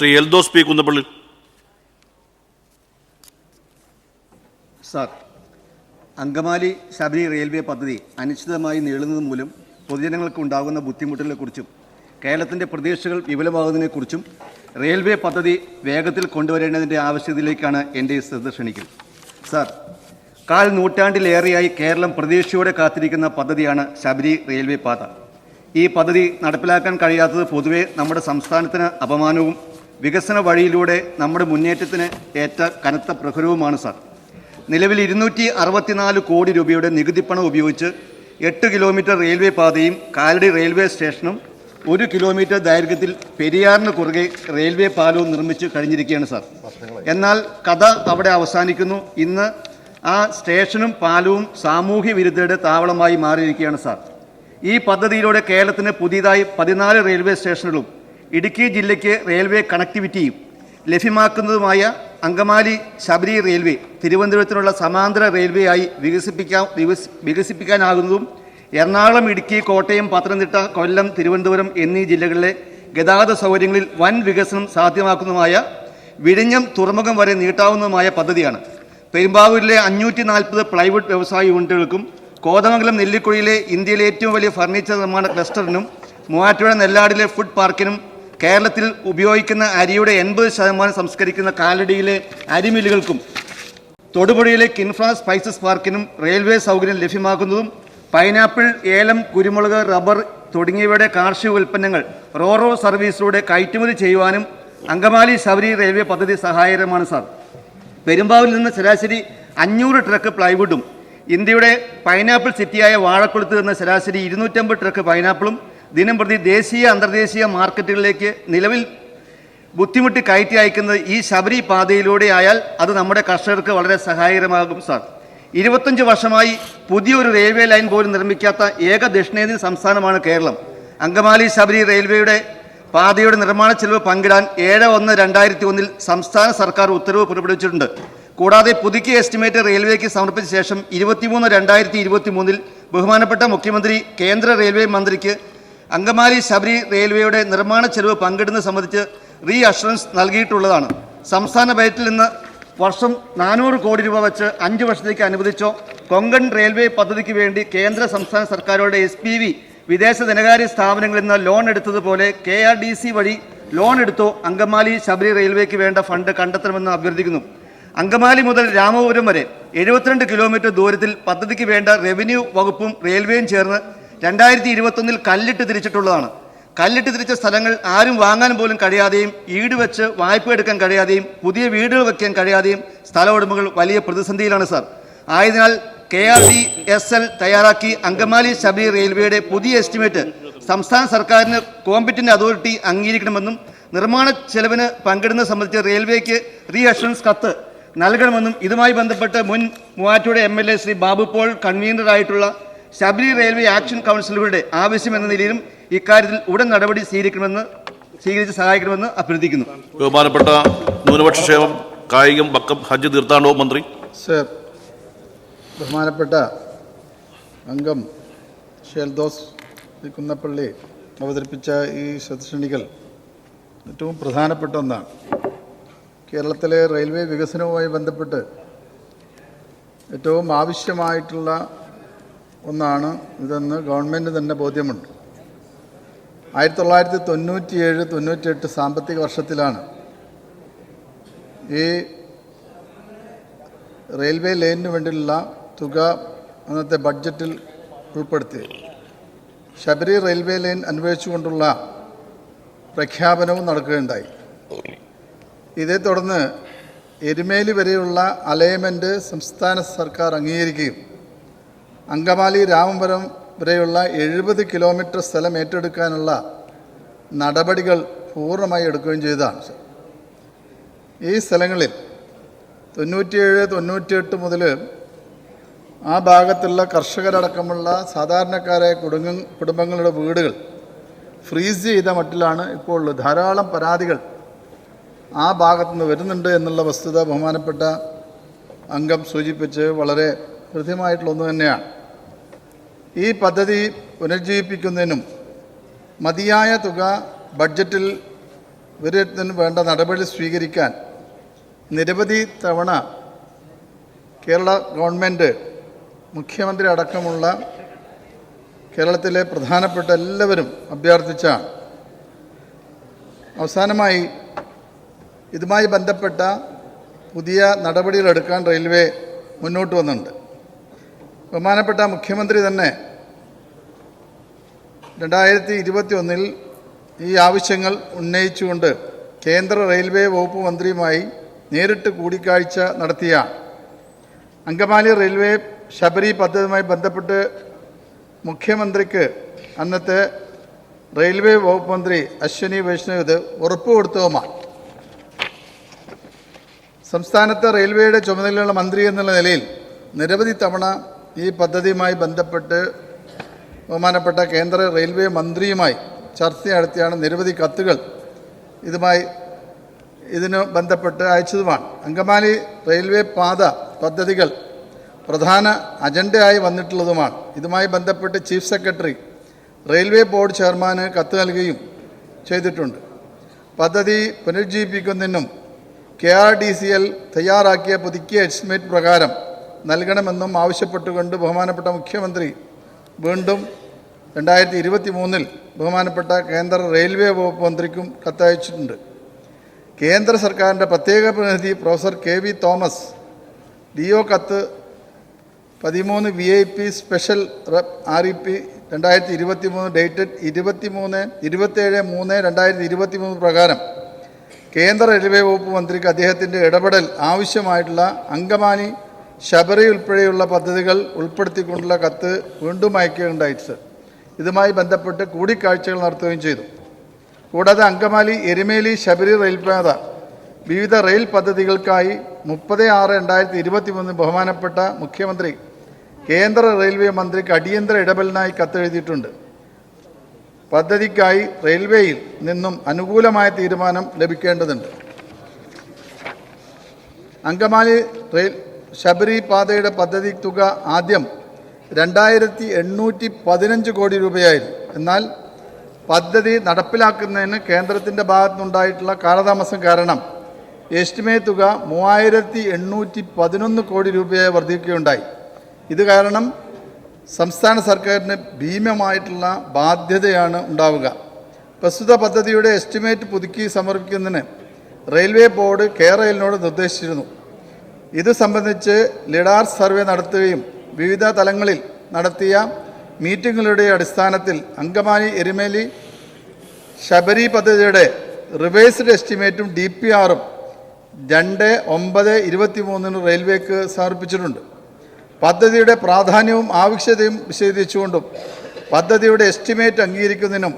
Shri Eldhose P Kunnappilly sir Angamaly Sabari railway പദ്ധതി അനിശ്ചിതമായി നീളുന്നത് മൂലം പൊതുജനങ്ങൾക്ക് ഉണ്ടാകുന്ന ബുദ്ധിമുട്ടുകളെക്കുറിച്ചും കേരളത്തിന്റെ പ്രതീക്ഷകൾ വിപുലമാകുന്നതിനെക്കുറിച്ചും റെയിൽവേ പദ്ധതി വേഗത്തിൽ കൊണ്ടുവരേണ്ടതിന്റെ ആവശ്യത്തിലേക്കാണ് എന്റെ ശ്രദ്ധ ക്ഷണിക്കൽ. സാർ കാൽ നൂറ്റാണ്ടിലേറെയായി കേരളം പ്രതീക്ഷയോടെ കാത്തിരിക്കുന്ന പദ്ധതിയാണ് ശബരി റെയിൽവേ പാത. ഈ പദ്ധതി നടപ്പിലാക്കാൻ കഴിയാത്തത് പൊതുവെ നമ്മുടെ സംസ്ഥാനത്തിന് അപമാനവും വികസന വഴിയിലൂടെ നമ്മുടെ മുന്നേറ്റത്തിന് ഏറ്റ കനത്ത പ്രഹരവുമാണ് സാർ. നിലവിൽ ഇരുന്നൂറ്റി അറുപത്തിനാല് കോടി രൂപയുടെ നികുതിപ്പണം ഉപയോഗിച്ച് എട്ട് കിലോമീറ്റർ റെയിൽവേ പാതയും കാലടി റെയിൽവേ സ്റ്റേഷനും ഒരു കിലോമീറ്റർ ദൈർഘ്യത്തിൽ പെരിയാറിന് കുറുകെ റെയിൽവേ പാലവും നിർമ്മിച്ച് കഴിഞ്ഞിരിക്കുകയാണ് സാർ. എന്നാൽ കഥ അവിടെ അവസാനിക്കുന്നു. ഇന്ന് ആ സ്റ്റേഷനും പാലവും സാമൂഹ്യ വിരുദ്ധയുടെ താവളമായി മാറിയിരിക്കുകയാണ് സാർ. ഈ പദ്ധതിയിലൂടെ കേരളത്തിന് പുതിയതായി പതിനാല് റെയിൽവേ സ്റ്റേഷനുകളും ഇടുക്കി ജില്ലയ്ക്ക് റെയിൽവേ കണക്ടിവിറ്റിയും ലഭ്യമാക്കുന്നതുമായ അങ്കമാലി ശബരി റെയിൽവേ തിരുവനന്തപുരത്തിനുള്ള സമാന്തര റെയിൽവേ ആയി വികസിപ്പിക്കാൻ വികസി വികസിപ്പിക്കാനാകുന്നതും എറണാകുളം ഇടുക്കി കോട്ടയം പത്തനംതിട്ട കൊല്ലം തിരുവനന്തപുരം എന്നീ ജില്ലകളിലെ ഗതാഗത സൗകര്യങ്ങളിൽ വൻ വികസനം സാധ്യമാക്കുന്നതുമായ വിഴിഞ്ഞം തുറമുഖം വരെ നീട്ടാവുന്നതുമായ പദ്ധതിയാണ്. പെരുമ്പാവൂരിലെ അഞ്ഞൂറ്റി നാൽപ്പത് പ്ലൈവുഡ് വ്യവസായ യൂണിറ്റുകൾക്കും കോതമംഗലം നെല്ലിക്കുഴിയിലെ ഇന്ത്യയിലെ ഏറ്റവും വലിയ ഫർണിച്ചർ നിർമ്മാണ ക്ലസ്റ്ററിനും മൂവാറ്റുപുഴ നെല്ലാടിലെ ഫുഡ് പാർക്കിനും കേരളത്തിൽ ഉപയോഗിക്കുന്ന അരിയുടെ എൺപത് ശതമാനം സംസ്കരിക്കുന്ന കാലടിയിലെ അരിമില്ലുകൾക്കും തൊടുപുഴയിലെ കിൻഫ്ര സ്പൈസസ് പാർക്കിനും റെയിൽവേ സൗകര്യം ലഭ്യമാക്കുന്നതും പൈനാപ്പിൾ ഏലം കുരുമുളക് റബ്ബർ തുടങ്ങിയവയുടെ കാർഷിക ഉൽപ്പന്നങ്ങൾ റോറോ സർവീസിലൂടെ കയറ്റുമതി ചെയ്യുവാനും അങ്കമാലി ശബരി റെയിൽവേ പദ്ധതി സഹായകരമാണ് സാർ. പെരുമ്പാവിൽ നിന്ന് ശരാശരി അഞ്ഞൂറ് ട്രക്ക് പ്ലൈവുഡും ഇന്ത്യയുടെ പൈനാപ്പിൾ സിറ്റിയായ വാഴക്കുളത്ത് നിന്ന് ശരാശരി ഇരുന്നൂറ്റമ്പത് ട്രക്ക് പൈനാപ്പിളും ദിനം പ്രതി ദേശീയ അന്തർദേശീയ മാർക്കറ്റുകളിലേക്ക് നിലവിൽ ബുദ്ധിമുട്ടി കയറ്റി അയക്കുന്നത് ഈ ശബരി പാതയിലൂടെ ആയാൽ അത് നമ്മുടെ കർഷകർക്ക് വളരെ സഹായകരമാകും സാർ. ഇരുപത്തഞ്ച് വർഷമായി പുതിയൊരു റെയിൽവേ ലൈൻ പോലും നിർമ്മിക്കാത്ത ഏക ദക്ഷിണേന്ത്യൻ സംസ്ഥാനമാണ് കേരളം. അങ്കമാലി ശബരി റെയിൽവേയുടെ പാതയുടെ നിർമ്മാണ ചെലവ് പങ്കിടാൻ ഏഴ് ഒന്ന് രണ്ടായിരത്തി ഒന്നിൽ സംസ്ഥാന സർക്കാർ ഉത്തരവ് പുറപ്പെടുവിച്ചിട്ടുണ്ട്. കൂടാതെ പുതുക്കിയ എസ്റ്റിമേറ്റ് റെയിൽവേക്ക് സമർപ്പിച്ച ശേഷം ഇരുപത്തിമൂന്ന് രണ്ടായിരത്തി ഇരുപത്തി മൂന്നിൽ ബഹുമാനപ്പെട്ട മുഖ്യമന്ത്രി കേന്ദ്ര റെയിൽവേ മന്ത്രിക്ക് അങ്കമാലി ശബരി റെയിൽവേയുടെ നിർമ്മാണ ചെലവ് പങ്കിടുന്നത് സംബന്ധിച്ച് റീ അഷുറൻസ് നൽകിയിട്ടുള്ളതാണ്. സംസ്ഥാന ബജറ്റിൽ നിന്ന് വർഷം നാനൂറ് കോടി രൂപ വെച്ച് അഞ്ച് വർഷത്തേക്ക് അനുവദിച്ചോ കൊങ്കൺ റെയിൽവേ പദ്ധതിക്ക് വേണ്ടി കേന്ദ്ര സംസ്ഥാന സർക്കാരുകളുടെ എസ് പി വി വിദേശ ധനകാര്യ സ്ഥാപനങ്ങളിൽ നിന്ന് ലോൺ എടുത്തതുപോലെ കെ ആർ ഡി സി വഴി ലോൺ എടുത്തോ അങ്കമാലി ശബരി റെയിൽവേക്ക് വേണ്ട ഫണ്ട് കണ്ടെത്തണമെന്ന് അഭ്യർത്ഥിക്കുന്നു. അങ്കമാലി മുതൽ രാമപുരം വരെ എഴുപത്തിരണ്ട് കിലോമീറ്റർ ദൂരത്തിൽ പദ്ധതിക്ക് വേണ്ട റവന്യൂ വകുപ്പും റെയിൽവേയും ചേർന്ന് രണ്ടായിരത്തി ഇരുപത്തൊന്നിൽ കല്ലിട്ട് തിരിച്ചിട്ടുള്ളതാണ്. കല്ലിട്ട് തിരിച്ച സ്ഥലങ്ങൾ ആരും വാങ്ങാൻ പോലും കഴിയാതെയും ഈട് വെച്ച് വായ്പ എടുക്കാൻ കഴിയാതെയും പുതിയ വീടുകൾ വയ്ക്കാൻ കഴിയാതെയും സ്ഥല ഉടമകൾ വലിയ പ്രതിസന്ധിയിലാണ് സാർ. ആയതിനാൽ K R D S L തയ്യാറാക്കി അങ്കമാലി ശബരി റെയിൽവേയുടെ പുതിയ എസ്റ്റിമേറ്റ് സംസ്ഥാന സർക്കാരിന് കോമ്പറ്റന്റ് അതോറിറ്റി അംഗീകരിക്കണമെന്നും നിർമ്മാണ ചെലവിന് പങ്കിടുന്നത് സംബന്ധിച്ച് റെയിൽവേക്ക് റീ അഷുറൻസ് കത്ത് നൽകണമെന്നും ഇതുമായി ബന്ധപ്പെട്ട് മുൻ Muvattupuzha M L A Shri Babu Paul കൺവീനറായിട്ടുള്ള Sabari railway action കൗൺസിലുകളുടെ ആവശ്യം എന്ന നിലയിലും ഇക്കാര്യത്തിൽ ഉടൻ നടപടി സ്വീകരിക്കണമെന്ന് സ്വീകരിച്ച് സഹായിക്കണമെന്ന് അഭ്യർത്ഥിക്കുന്നു. ബഹുമാനപ്പെട്ട ന്യൂനപക്ഷ ക്ഷേമം കായികം വക്കം ഹജ്ജ് തീർത്ഥാടനവും മന്ത്രി. സർ ബഹുമാനപ്പെട്ട അംഗം ഷേൽദോസ് കുന്നപ്പള്ളി അവതരിപ്പിച്ച ഈ ശ്രദ്ധക്ഷണികൾ ഏറ്റവും പ്രധാനപ്പെട്ട ഒന്നാണ്. കേരളത്തിലെ റെയിൽവേ വികസനവുമായി ബന്ധപ്പെട്ട് ഏറ്റവും ആവശ്യമായിട്ടുള്ള ഒന്നാണ് ഇതെന്ന് ഗവൺമെന്റ് തന്നെ ബോധ്യമുണ്ട്. ആയിരത്തി തൊള്ളായിരത്തി തൊണ്ണൂറ്റിയേഴ് തൊണ്ണൂറ്റിയെട്ട് സാമ്പത്തിക വർഷത്തിലാണ് ഈ റെയിൽവേ ലൈനിന് വേണ്ടിയുള്ള തുക അന്നത്തെ ബഡ്ജറ്റിൽ ഉൾപ്പെടുത്തി ശബരി റെയിൽവേ ലൈൻ അന്വേഷിച്ചുകൊണ്ടുള്ള പ്രഖ്യാപനവും നടക്കുകയുണ്ടായി. ഇതേ തുടർന്ന് എരുമേലി വരെയുള്ള അലൈൻമെന്റ് സംസ്ഥാന സർക്കാർ അംഗീകരിക്കുകയും അങ്കമാലി രാമപുരം വരെയുള്ള എഴുപത് കിലോമീറ്റർ സ്ഥലം ഏറ്റെടുക്കാനുള്ള നടപടികൾ പൂർണമായി എടുക്കുകയും ചെയ്തതാണ് ഈ സ്ഥലങ്ങളിൽ തൊണ്ണൂറ്റിയേഴ് തൊണ്ണൂറ്റിയെട്ട് മുതൽ ആ ഭാഗത്തുള്ള കർഷകരടക്കമുള്ള സാധാരണക്കാരായ കുടുംബ കുടുംബങ്ങളുടെ വീടുകൾ ഫ്രീസ് ചെയ്ത മട്ടിലാണ് ഇപ്പോൾ ധാരാളം പരാതികൾ ആ ഭാഗത്തു ഭാഗത്തുനിന്ന് വരുന്നുണ്ട് എന്നുള്ള വസ്തുത ബഹുമാനപ്പെട്ട അംഗം സൂചിപ്പിച്ച് വളരെ കൃത്യമായിട്ടുള്ള ഒന്ന് തന്നെയാണ്. ഈ പദ്ധതി പുനരുജ്ജീവിപ്പിക്കുന്നതിനും മതിയായ തുക ബഡ്ജറ്റിൽ വരുത്തുന്നതിനും വേണ്ട നടപടി സ്വീകരിക്കാൻ നിരവധി തവണ കേരള ഗവൺമെന്റ് മുഖ്യമന്ത്രി അടക്കമുള്ള കേരളത്തിലെ പ്രധാനപ്പെട്ട എല്ലാവരും അഭ്യർത്ഥിച്ച അവസാനമായി ഇതുമായി ബന്ധപ്പെട്ട പുതിയ നടപടികളെടുക്കാൻ റെയിൽവേ മുന്നോട്ട് വന്നിട്ടുണ്ട്. ബഹുമാനപ്പെട്ട മുഖ്യമന്ത്രി തന്നെ രണ്ടായിരത്തി ഇരുപത്തി ഒന്നിൽ ഈ ആവശ്യങ്ങൾ ഉന്നയിച്ചുകൊണ്ട് കേന്ദ്ര റെയിൽവേ വകുപ്പ് മന്ത്രിയുമായി നേരിട്ട് കൂടിക്കാഴ്ച നടത്തിയ അങ്കമാലി റെയിൽവേ ശബരി പദ്ധതിയുമായി ബന്ധപ്പെട്ട് മുഖ്യമന്ത്രിക്ക് അന്നത്തെ റെയിൽവേ വകുപ്പ് മന്ത്രി അശ്വനി വൈഷ്ണവ് ഇത് ഉറപ്പ് കൊടുത്തതുമാണ്. സംസ്ഥാനത്തെ റെയിൽവേയുടെ ചുമതലയുള്ള മന്ത്രി എന്നുള്ള നിലയിൽ നിരവധി തവണ ഈ പദ്ധതിയുമായി ബന്ധപ്പെട്ട് ബഹുമാനപ്പെട്ട കേന്ദ്ര റെയിൽവേ മന്ത്രിയുമായി ചർച്ച നടത്തിയാണ് നിരവധി കത്തുകൾ ഇതുമായി ഇതിന് ബന്ധപ്പെട്ട് അയച്ചതുമാണ്. അങ്കമാലി റെയിൽവേ പാത പദ്ധതികൾ പ്രധാന അജണ്ടയായി വന്നിട്ടുള്ളതുമാണ്. ഇതുമായി ബന്ധപ്പെട്ട് ചീഫ് സെക്രട്ടറി റെയിൽവേ ബോർഡ് ചെയർമാന് കത്ത് നൽകുകയും ചെയ്തിട്ടുണ്ട്. പദ്ധതി പുനരുജ്ജീവിപ്പിക്കുന്നതിനും K R D C L തയ്യാറാക്കിയ പുതുക്കിയ എസ്റ്റിമേറ്റ് പ്രകാരം നൽകണമെന്നും ആവശ്യപ്പെട്ടുകൊണ്ട് ബഹുമാനപ്പെട്ട മുഖ്യമന്ത്രി വീണ്ടും രണ്ടായിരത്തി ഇരുപത്തി മൂന്നിൽ ബഹുമാനപ്പെട്ട കേന്ദ്ര റെയിൽവേ വകുപ്പ് മന്ത്രിക്കും കത്തയച്ചിട്ടുണ്ട്. കേന്ദ്ര സർക്കാരിന്റെ പ്രത്യേക പ്രതിനിധി professor K V Thomas D O കത്ത് പതിമൂന്ന് V I P special R E P രണ്ടായിരത്തി ഇരുപത്തി മൂന്ന് ഡേറ്റഡ് ഇരുപത്തി മൂന്ന് ഇരുപത്തേഴ് മൂന്ന് രണ്ടായിരത്തി ഇരുപത്തി മൂന്ന് പ്രകാരം കേന്ദ്ര റെയിൽവേ വകുപ്പ് മന്ത്രിക്ക് അദ്ദേഹത്തിന്റെ ഇടപെടൽ ആവശ്യമായിട്ടുള്ള അങ്കമാലി ശബരി ഉൾപ്പെടെയുള്ള പദ്ധതികൾ ഉൾപ്പെടുത്തിക്കൊണ്ടുള്ള കത്ത് വീണ്ടും അയക്കുകയുണ്ടായിട്ട് ഇതുമായി ബന്ധപ്പെട്ട് കൂടിക്കാഴ്ചകൾ നടത്തുകയും ചെയ്തു. കൂടാതെ അങ്കമാലി എരുമേലി ശബരി റെയിൽപാത വിവിധ റെയിൽ പദ്ധതികൾക്കായി മുപ്പത് ആറ് രണ്ടായിരത്തി ഇരുപത്തി മൂന്ന് ബഹുമാനപ്പെട്ട മുഖ്യമന്ത്രി കേന്ദ്ര റെയിൽവേ മന്ത്രിക്ക് അടിയന്തര ഇടപെടലിനായി കത്തെഴുതിയിട്ടുണ്ട്. പദ്ധതിക്കായി റെയിൽവേയിൽ നിന്നും അനുകൂലമായ തീരുമാനം ലഭിക്കേണ്ടതുണ്ട്. അങ്കമാലി റെയിൽ ശബരി പാതയുടെ പദ്ധതി തുക ആദ്യം രണ്ടായിരത്തി എണ്ണൂറ്റി പതിനഞ്ച് കോടി രൂപയായിരുന്നു. എന്നാൽ പദ്ധതി നടപ്പിലാക്കുന്നതിന് കേന്ദ്രത്തിന്റെ ഭാഗത്തുനിന്നുണ്ടായിട്ടുള്ള കാലതാമസം കാരണം എസ്റ്റിമേറ്റ് തുക മൂവായിരത്തി എണ്ണൂറ്റി പതിനൊന്ന് കോടി രൂപയായി വർദ്ധിക്കുകയുണ്ടായി. ഇത് കാരണം സംസ്ഥാന സർക്കാരിന് ഭീമമായിട്ടുള്ള ബാധ്യതയാണ് ഉണ്ടാവുക. പ്രസ്തുത പദ്ധതിയുടെ എസ്റ്റിമേറ്റ് പുതുക്കി സമർപ്പിക്കുന്നതിന് റെയിൽവേ ബോർഡ് കെ റെയിലിനോട് നിർദ്ദേശിച്ചിരുന്നു. ഇത് സംബന്ധിച്ച് ലിഡാർ സർവേ നടത്തുകയും വിവിധ തലങ്ങളിൽ നടത്തിയ മീറ്റിങ്ങുകളുടെ അടിസ്ഥാനത്തിൽ അങ്കമാലി എരുമേലി ശബരി പദ്ധതിയുടെ റിവേഴ്സ്ഡ് എസ്റ്റിമേറ്റും ഡി പി ആറും രണ്ട് ഒമ്പത് ഇരുപത്തി മൂന്നിന് റെയിൽവേക്ക് സമർപ്പിച്ചിട്ടുണ്ട്. പദ്ധതിയുടെ പ്രാധാന്യവും ആവശ്യതയും വിശദീകരിച്ചുകൊണ്ടും പദ്ധതിയുടെ എസ്റ്റിമേറ്റ് അംഗീകരിക്കുന്നതിനും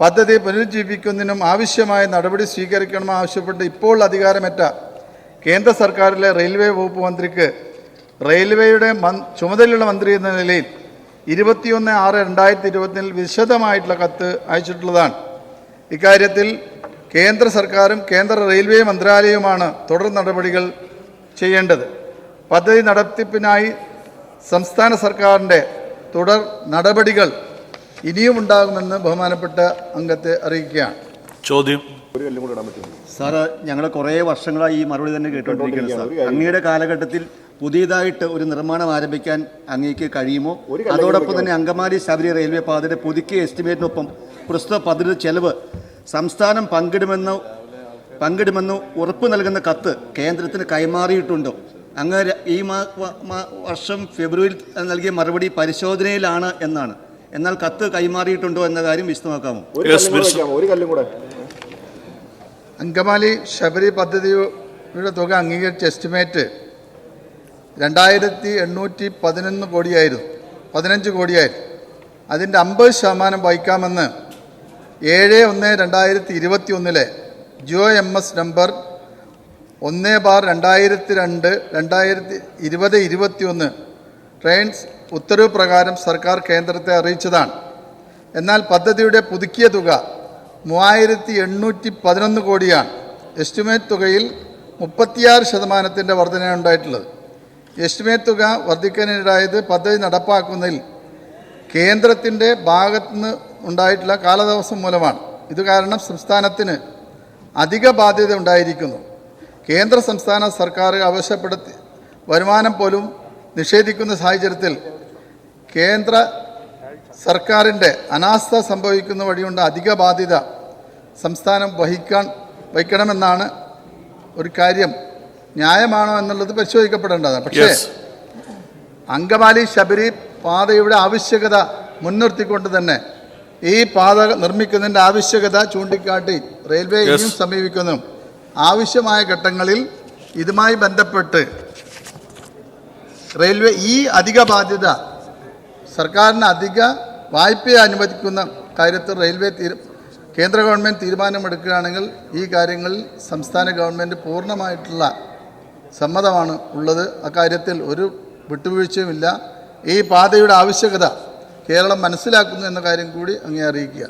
പദ്ധതി പുനരുജ്ജീവിക്കുന്നതിനും ആവശ്യമായ നടപടി സ്വീകരിക്കണമെന്ന് ആവശ്യപ്പെട്ട് ഇപ്പോൾ അധികാരമേറ്റ കേന്ദ്ര സർക്കാരിലെ റെയിൽവേ വകുപ്പ് മന്ത്രിക്ക് റെയിൽവേയുടെ ചുമതലയുള്ള മന്ത്രി എന്ന നിലയിൽ ഇരുപത്തിയൊന്ന് ആറ് രണ്ടായിരത്തി ഇരുപത്തിനിൽ വിശദമായിട്ടുള്ള കത്ത് അയച്ചിട്ടുള്ളതാണ്. ഇക്കാര്യത്തിൽ കേന്ദ്ര സർക്കാരും കേന്ദ്ര റെയിൽവേ മന്ത്രാലയവുമാണ് തുടർ നടപടികൾ ചെയ്യേണ്ടത്. പദ്ധതി നടത്തിപ്പിനായി സംസ്ഥാന സർക്കാരിന്റെ തുടർ നടപടികൾ ഇനിയും ഉണ്ടാകുമെന്ന് ബഹുമാനപ്പെട്ട അംഗത്തെ അറിയിക്കുകയാണ്. ചോദ്യം. സാറ് ഞങ്ങൾ കുറേ വർഷങ്ങളായി ഈ മറുപടി തന്നെ കേട്ടുകൊണ്ടിരിക്കുന്നത് സാർ. അങ്ങയുടെ കാലഘട്ടത്തിൽ പുതിയതായിട്ട് ഒരു നിർമ്മാണം ആരംഭിക്കാൻ അങ്ങേക്ക് കഴിയുമോ? അതോടൊപ്പം തന്നെ അങ്കമാലി ശബരി റെയിൽവേ പാതയുടെ പുതുക്കിയ എസ്റ്റിമേറ്റിനൊപ്പം പ്രസ്തുത പദ്ധതി ചെലവ് സംസ്ഥാനം പങ്കിടുമെന്ന് പങ്കിടുമെന്ന് ഉറപ്പ് നൽകുന്ന കത്ത് കേന്ദ്രത്തിന് കൈമാറിയിട്ടുണ്ടോ? അങ്ങ് ഈ മാ- മാ- വർഷം ഫെബ്രുവരിയിൽ നൽകിയ മറുപടി പരിശോധനയിലാണ് എന്നാണ്. എന്നാൽ കത്ത് കൈമാറിയിട്ടുണ്ടോ എന്ന കാര്യം വിശദമാക്കാമോ? ഒരു കല്ലും കൂടെ Mr. വയ്ക്കാമോ? ഒരു കല്ലും കൂടെ അങ്കമാലി ശബരി പദ്ധതിയുടെ തുക അംഗീകരിച്ച എസ്റ്റിമേറ്റ് രണ്ടായിരത്തി എണ്ണൂറ്റി പതിനൊന്ന് കോടിയായിരുന്നു. പതിനഞ്ച് കോടിയായിരുന്നു. അതിന്റെ അമ്പത് ശതമാനം വഹിക്കാമെന്ന് ഏഴ് ഒന്ന് രണ്ടായിരത്തി ഇരുപത്തി ഒന്നിലെ G O M S number ഒന്ന് ബാർ രണ്ടായിരത്തി രണ്ട് രണ്ടായിരത്തി ഇരുപത് ഇരുപത്തി ഒന്ന് ട്രെയിൻസ് ഉത്തരവ് പ്രകാരം സർക്കാർ കേന്ദ്രത്തെ അറിയിച്ചതാണ്. എന്നാൽ പദ്ധതിയുടെ പുതുക്കിയ തുക മൂവായിരത്തി എണ്ണൂറ്റി പതിനൊന്ന് കോടിയാണ് എസ്റ്റിമേറ്റ് തുകയിൽ മുപ്പത്തിയാറ് ശതമാനത്തിന്റെ വർധനയാണ് ഉണ്ടായിട്ടുള്ളത്. എസ്റ്റിമേറ്റ് തുക വർദ്ധിക്കാനിടയായത് പദ്ധതി നടപ്പാക്കുന്നതിൽ കേന്ദ്രത്തിന്റെ ഭാഗത്തുനിന്ന് ഉണ്ടായിട്ടുള്ള കാലതാമസം മൂലമാണ്. ഇത് കാരണം സംസ്ഥാനത്തിന് അധിക ബാധ്യത ഉണ്ടായിരിക്കുന്നു. കേന്ദ്ര സംസ്ഥാന സർക്കാർ ആവശ്യപ്പെടുത്തി വരുമാനം പോലും നിഷേധിക്കുന്ന സാഹചര്യത്തിൽ കേന്ദ്ര സർക്കാരിന്റെ അനാസ്ഥ സംഭവിക്കുന്ന വഴിയുണ്ട് അധിക ബാധ്യത സംസ്ഥാനം വഹിക്കാൻ വഹിക്കണമെന്നാണ് ഒരു കാര്യം. ന്യായമാണോ എന്നുള്ളത് പരിശോധിക്കപ്പെടേണ്ടതാണ്. പക്ഷേ അങ്കമാലി ശബരി പാതയുടെ ആവശ്യകത മുൻനിർത്തിക്കൊണ്ട് തന്നെ ഈ പാത നിർമ്മിക്കുന്നതിന്റെ ആവശ്യകത ചൂണ്ടിക്കാട്ടി റെയിൽവേ. ഇനിയും സമീപിക്കുന്നു. ആവശ്യമായ ഘട്ടങ്ങളിൽ ഇതുമായി ബന്ധപ്പെട്ട് റെയിൽവേ ഈ അധിക ബാധ്യത സർക്കാരിന് അധിക വായ്പ അനുവദിക്കുന്ന കാര്യത്തിൽ റെയിൽവേ തീരു കേന്ദ്ര ഗവൺമെന്റ് തീരുമാനമെടുക്കുകയാണെങ്കിൽ ഈ കാര്യങ്ങളിൽ സംസ്ഥാന ഗവൺമെന്റ് പൂർണമായിട്ടുള്ള സമ്മതമാണ് ഉള്ളത്. അക്കാര്യത്തിൽ ഒരു വിട്ടുവീഴ്ചയുമില്ല. ഈ പാതയുടെ ആവശ്യകത കേരളം മനസ്സിലാക്കുന്നു എന്ന കാര്യം കൂടി അങ്ങേ അറിയിക്കുക.